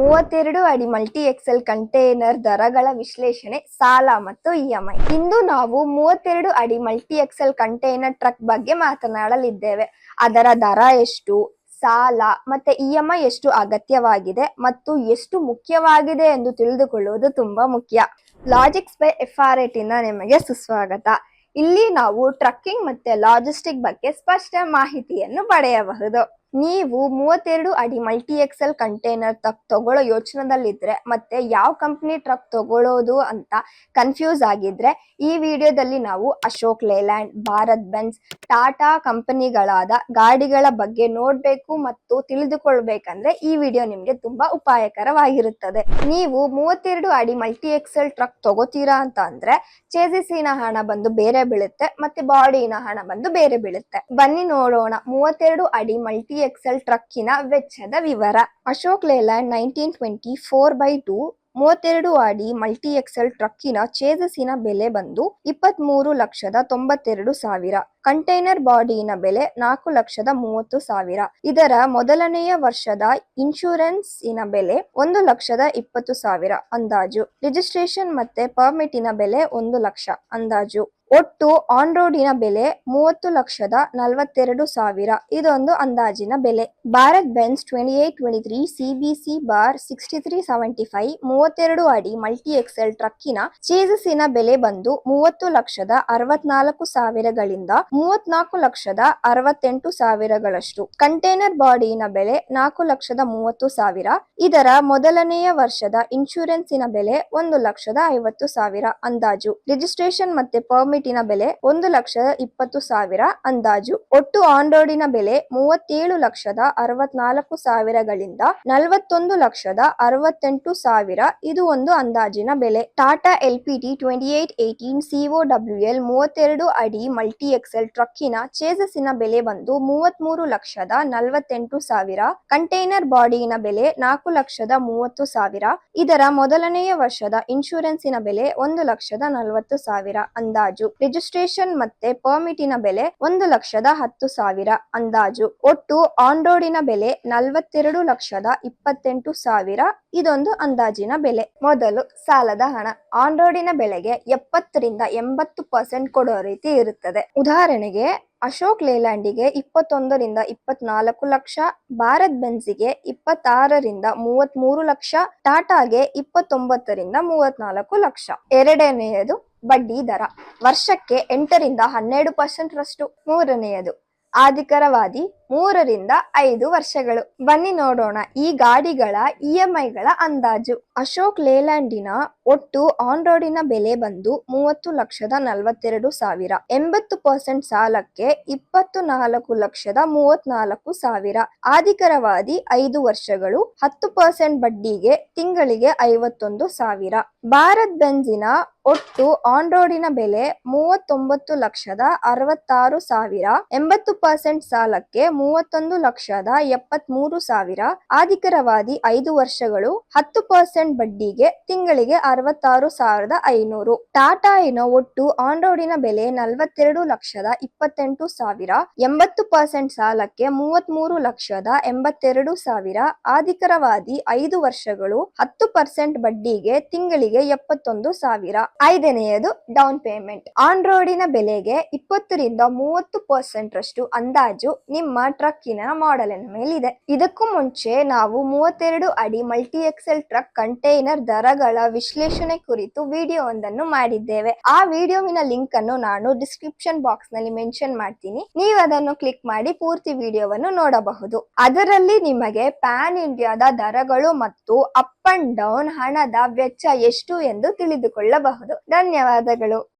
ಮೂವತ್ತೆರಡು ಅಡಿ multi Excel container ದರಗಳ ವಿಶ್ಲೇಷಣೆ, ಸಾಲ ಮತ್ತು ಇಎಂಐ ಇಂದು ನಾವು ಮೂವತ್ತೆರಡು ಅಡಿ ಮಲ್ಟಿ ಎಕ್ಸೆಲ್ ಕಂಟೈನರ್ ಟ್ರಕ್ ಬಗ್ಗೆ ಮಾತನಾಡಲಿದ್ದೇವೆ. ಅದರ ದರ ಎಷ್ಟು, ಸಾಲ ಮತ್ತೆ ಇಎಂಐ ಎಷ್ಟು ಅಗತ್ಯವಾಗಿದೆ ಮತ್ತು ಎಷ್ಟು ಮುಖ್ಯವಾಗಿದೆ ಎಂದು ತಿಳಿದುಕೊಳ್ಳುವುದು ತುಂಬಾ ಮುಖ್ಯ. ಲಾಜಿಕ್ಸ್ ಬೈ ಎಫ್ ಆರ್ ನಿಮಗೆ ಸುಸ್ವಾಗತ. ಇಲ್ಲಿ ನಾವು ಟ್ರಕ್ಕಿಂಗ್ ಮತ್ತೆ ಲಾಜಿಸ್ಟಿಕ್ ಬಗ್ಗೆ ಸ್ಪಷ್ಟ ಮಾಹಿತಿಯನ್ನು ಪಡೆಯಬಹುದು. ನೀವು ಮೂವತ್ತೆರಡು ಅಡಿ ಮಲ್ಟಿ ಎಕ್ಸೆಲ್ ಕಂಟೈನರ್ ತಕ್ ತಗೊಳ್ಳೋ ಯೋಚನೆದಲ್ಲಿದ್ರೆ ಮತ್ತೆ ಯಾವ ಕಂಪ್ನಿ ಟ್ರಕ್ ತಗೊಳ್ಳೋದು ಅಂತ ಕನ್ಫ್ಯೂಸ್ ಆಗಿದ್ರೆ ಈ ವಿಡಿಯೋದಲ್ಲಿ ನಾವು ಅಶೋಕ್ ಲೇಲ್ಯಾಂಡ್, ಭಾರತ್ ಬೆನ್ಸ್ ಟಾಟಾ ಕಂಪನಿಗಳಾದ ಗಾಡಿಗಳ ಬಗ್ಗೆ ನೋಡಬೇಕು ಮತ್ತು ತಿಳಿದುಕೊಳ್ಬೇಕಂದ್ರೆ ಈ ವಿಡಿಯೋ ನಿಮ್ಗೆ ತುಂಬಾ ಉಪಾಯಕರವಾಗಿರುತ್ತದೆ. ನೀವು ಮೂವತ್ತೆರಡು ಅಡಿ ಮಲ್ಟಿ ಎಕ್ಸೆಲ್ ಟ್ರಕ್ ತಗೋತೀರಾ ಅಂತ ಅಂದ್ರೆ ಚೇಸಿಸಿನ ಹಣ ಬಂದು ಬೇರೆ ಬೀಳುತ್ತೆ ಮತ್ತೆ ಬಾಡಿನ ಹಣ ಬಂದು ಬೇರೆ ಬೀಳುತ್ತೆ. ಬನ್ನಿ ನೋಡೋಣ ಮೂವತ್ತೆರಡು ಅಡಿ ಮಲ್ಟಿ ಎಕ್ಸೆಲ್ ಟ್ರಕ್ಕಿನ ವೆಚ್ಚದ ವಿವರ. Ashok Leyland nineteen twenty four by two ಮೂವತ್ತೆರಡು ಅಡಿ ಮಲ್ಟಿ ಎಕ್ಸೆಲ್ ಟ್ರಕ್ಕಿನ ಚೇಜಸ್ಸಿನ ಬೆಲೆ ಬಂದು ಇಪ್ಪತ್ತ್ ಮೂರು ಲಕ್ಷದ ತೊಂಬತ್ತೆರಡು ಸಾವಿರ. ಕಂಟೈನರ್ ಬಾಡಿನ ಬೆಲೆ ನಾಲ್ಕು ಲಕ್ಷದ ಮೂವತ್ತು ಸಾವಿರ. ಇದರ ಮೊದಲನೆಯ ವರ್ಷದ ಇನ್ಶೂರೆನ್ಸ್ ಇನ ಬೆಲೆ ಒಂದು ಲಕ್ಷದ ಇಪ್ಪತ್ತು ಸಾವಿರ. ಅಂದಾಜು. ರಿಜಿಸ್ಟ್ರೇಷನ್ ಮತ್ತೆ ಪರ್ಮಿಟಿನ ಬೆಲೆ ಒಂದು ಲಕ್ಷ. ಅಂದಾಜು. ಒಟ್ಟು ಆನ್ ರೋಡಿನ ಬೆಲೆ ಮೂವತ್ತು ಲಕ್ಷದ ನಲವತ್ತೆರಡು ಸಾವಿರ. ಇದೊಂದು ಅಂದಾಜಿನ ಬೆಲೆ. Bharat Benz twenty eight twenty three C B C bar sixty three seventy five ಮೂವತ್ತೆರಡು ಅಡಿ ಮಲ್ಟಿ ಎಕ್ಸೆಲ್ ಟ್ರಕ್ಕಿನ ಚೇಜಸ್ಸಿನ ಬೆಲೆ ಬಂದು ಮೂವತ್ತು ಲಕ್ಷದ ಅರವತ್ನಾಲ್ಕು ಸಾವಿರಗಳಿಂದ ಮೂವತ್ನಾಲ್ಕು ಲಕ್ಷದ ಅರವತ್ತೆಂಟು ಸಾವಿರಗಳಷ್ಟು. ಕಂಟೈನರ್ ಬಾಡಿನ ಬೆಲೆ ನಾಲ್ಕು ಲಕ್ಷದ ಮೂವತ್ತು ಸಾವಿರ. ಇದರ ಮೊದಲನೆಯ ವರ್ಷದ ಇನ್ಶೂರೆನ್ಸಿನ ಬೆಲೆ ಒಂದು ಲಕ್ಷದ ಐವತ್ತು ಸಾವಿರ. ಅಂದಾಜು. ರಿಜಿಸ್ಟ್ರೇಷನ್ ಮತ್ತೆ ಪರ್ಮಿಟಿನ ಬೆಲೆ ಒಂದು ಲಕ್ಷದ ಇಪ್ಪತ್ತು ಸಾವಿರ. ಅಂದಾಜು ಒಟ್ಟು ಆನ್ ರೋಡಿನ ಬೆಲೆ ಮೂವತ್ತೇಳು ಲಕ್ಷದ ಅರವತ್ನಾಲ್ಕು ಸಾವಿರಗಳಿಂದ ನಲವತ್ತೊಂದು ಲಕ್ಷದ ಅರವತ್ತೆಂಟು ಸಾವಿರ. ಇದು ಒಂದು ಅಂದಾಜಿನ ಬೆಲೆ. Tata L P T twenty eight eighteen C O W L ಮೂವತ್ತೆರಡು ಅಡಿ ಮಲ್ಟಿ ಎಕ್ಸೆಲ್ ಟ್ರಕ್ಕಿನ ಚೇಸಸ್ಸಿನ ಬೆಲೆ ಬಂದು ಮೂವತ್ಮೂರು ಲಕ್ಷದ ನಲವತ್ತೆಂಟು ಸಾವಿರ. ಕಂಟೈನರ್ ಬಾಡಿನ ಬೆಲೆ ನಾಲ್ಕು ಲಕ್ಷದ ಮೂವತ್ತು ಸಾವಿರ. ಇದರ ಮೊದಲನೆಯ ವರ್ಷದ ಇನ್ಶೂರೆನ್ಸಿನ ಬೆಲೆ ಒಂದು ಲಕ್ಷದ ನಲವತ್ತು ಸಾವಿರ. ಅಂದಾಜು ರಿಜಿಸ್ಟ್ರೇಷನ್ ಮತ್ತೆ ಪರ್ಮಿಟಿನ ಬೆಲೆ ಒಂದು ಲಕ್ಷದ ಹತ್ತು ಸಾವಿರ. ಅಂದಾಜು. ಒಟ್ಟು ಆನ್ ರೋಡಿನ ಬೆಲೆ ನಲವತ್ತೆರಡು ಲಕ್ಷದ ಇಪ್ಪತ್ತೆಂಟು ಸಾವಿರ. ಇದೊಂದು ಅಂದಾಜಿನ ಬೆಲೆ. ಮೊದಲು ಸಾಲದ ಹಣ. ಆನ್ ರೋಡಿನ ಬೆಲೆಗೆ ಎಪ್ಪತ್ತರಿಂದ ಎಂಬತ್ತು ಪರ್ಸೆಂಟ್ ಕೊಡೋ ರೀತಿ ಇರುತ್ತದೆ. ಉದಾಹರಣೆಗೆ, ಅಶೋಕ್ ಲೇಲ್ಯಾಂಡಿಗೆ ಇಪ್ಪತ್ತೊಂದರಿಂದ ಇಪ್ಪತ್ನಾಲ್ಕು ಲಕ್ಷ, ಭಾರತ್ ಬೆನ್ಸಿಗೆ ಇಪ್ಪತ್ತಾರರಿಂದ ಮೂವತ್ಮೂರು ಲಕ್ಷ, ಟಾಟಾಗೆ ಇಪ್ಪತ್ತೊಂಬತ್ತರಿಂದ ಮೂವತ್ನಾಲ್ಕು ಲಕ್ಷ. ಎರಡನೆಯದು ಬಡ್ಡಿ ದರ ವರ್ಷಕ್ಕೆ ಎಂಟರಿಂದ ಹನ್ನೆರಡು ಪರ್ಸೆಂಟ್ ರಷ್ಟು ಮೂರನೆಯದು. ಆಧಿಕರವಾದಿ ಮೂರರಿಂದ ಐದು ವರ್ಷಗಳು. ಬನ್ನಿ ನೋಡೋಣ ಈ ಗಾಡಿಗಳ ಇಎಂಐಗಳ ಅಂದಾಜು. ಅಶೋಕ್ ಲೇಲ್ಯಾಂಡಿನ ಒಟ್ಟು ಆನ್ ರೋಡಿನ ಬೆಲೆ ಬಂದು ಮೂವತ್ತು ಲಕ್ಷದ ನಲವತ್ತೆರಡು ಸಾವಿರ. ಎಂಬತ್ತು ಪರ್ಸೆಂಟ್ ಸಾಲಕ್ಕೆ ಇಪ್ಪತ್ತು ನಾಲ್ಕು ಲಕ್ಷದ ಮೂವತ್ನಾಲ್ಕು ಸಾವಿರ. ಆಧಿಕರವಾದಿ ಐದು ವರ್ಷಗಳು, ಹತ್ತು ಪರ್ಸೆಂಟ್ ಬಡ್ಡಿಗೆ ತಿಂಗಳಿಗೆ ಐವತ್ತೊಂದು ಸಾವಿರ. ಭಾರತ್ ಬೆಂಜಿನ ಒಟ್ಟು ಆನ್ ರೋಡಿನ ಬೆಲೆ ಮೂವತ್ತೊಂಬತ್ತು ಲಕ್ಷದ ಅರವತ್ತಾರು ಸಾವಿರ. ಎಂಬತ್ತು ಪರ್ಸೆಂಟ್ ಸಾಲಕ್ಕೆ ಮೂವತ್ತೊಂದು ಲಕ್ಷದ ಎಪ್ಪತ್ಮೂರು ಸಾವಿರ ಆಧಿಕರವಾದಿ ಐದು ವರ್ಷಗಳು, ಹತ್ತು ಪರ್ಸೆಂಟ್ ಬಡ್ಡಿಗೆ ತಿಂಗಳಿಗೆ ಅರವತ್ತಾರು ಸಾವಿರದ ಐನೂರು. ಟಾಟಾ ಟಾಟಾಯಿನ ಒಟ್ಟು ಆನ್ ರೋಡಿನ ಬೆಲೆ ನಲವತ್ತೆರಡು ಲಕ್ಷದ ಇಪ್ಪತ್ತೆಂಟು ಸಾವಿರ, ಎಂಬತ್ತು ಪರ್ಸೆಂಟ್ ಸಾಲಕ್ಕೆ ಮೂವತ್ಮೂರು ಲಕ್ಷದ ಎಂಬತ್ತೆರಡು ಸಾವಿರ ಆಧಿಕರವಾದಿ ಐದು ವರ್ಷಗಳು, ಹತ್ತು ಪರ್ಸೆಂಟ್ ಬಡ್ಡಿಗೆ ತಿಂಗಳಿಗೆ ಎಪ್ಪತ್ತೊಂದು ಸಾವಿರ. ಐದನೆಯದು ಡೌನ್ ಪೇಮೆಂಟ್. ಆನ್ ರೋಡಿನ ಬೆಲೆಗೆ ಇಪ್ಪತ್ತರಿಂದ ಮೂವತ್ತು ಪರ್ಸೆಂಟ್ ರಷ್ಟು ಅಂದಾಜು ನಿಮ್ಮ ಟ್ರಕ್ಕಿನ ಮಾಡೆಲಿನ ಮೇಲಿದೆ. ಇದಕ್ಕೂ ಮುಂಚೆ ನಾವು ಮೂವತ್ತೆರಡು ಅಡಿ ಮಲ್ಟಿ ಎಕ್ಸೆಲ್ ಟ್ರಕ್ ಕಂಟೈನರ್ ದರಗಳ ವಿಶ್ಲೇಷಣೆ ಕುರಿತು ವಿಡಿಯೋ ಒಂದನ್ನು ಮಾಡಿದ್ದೇವೆ. ಆ ವಿಡಿಯೋವಿನ ಲಿಂಕ್ ಅನ್ನು ನಾನು ಡಿಸ್ಕ್ರಿಪ್ಷನ್ ಬಾಕ್ಸ್ನಲ್ಲಿ ಮೆನ್ಷನ್ ಮಾಡ್ತೀನಿ. ನೀವು ಅದನ್ನು ಕ್ಲಿಕ್ ಮಾಡಿ ಪೂರ್ತಿ ವಿಡಿಯೋವನ್ನು ನೋಡಬಹುದು. ಅದರಲ್ಲಿ ನಿಮಗೆ ಪ್ಯಾನ್ ಇಂಡಿಯಾದ ದರಗಳು ಮತ್ತು ಅಪ್ ಅಂಡ್ ಡೌನ್ ಹಣದ ವೆಚ್ಚ ಎಷ್ಟು ಎಂದು ತಿಳಿದುಕೊಳ್ಳಬಹುದು. ಧನ್ಯವಾದಗಳು.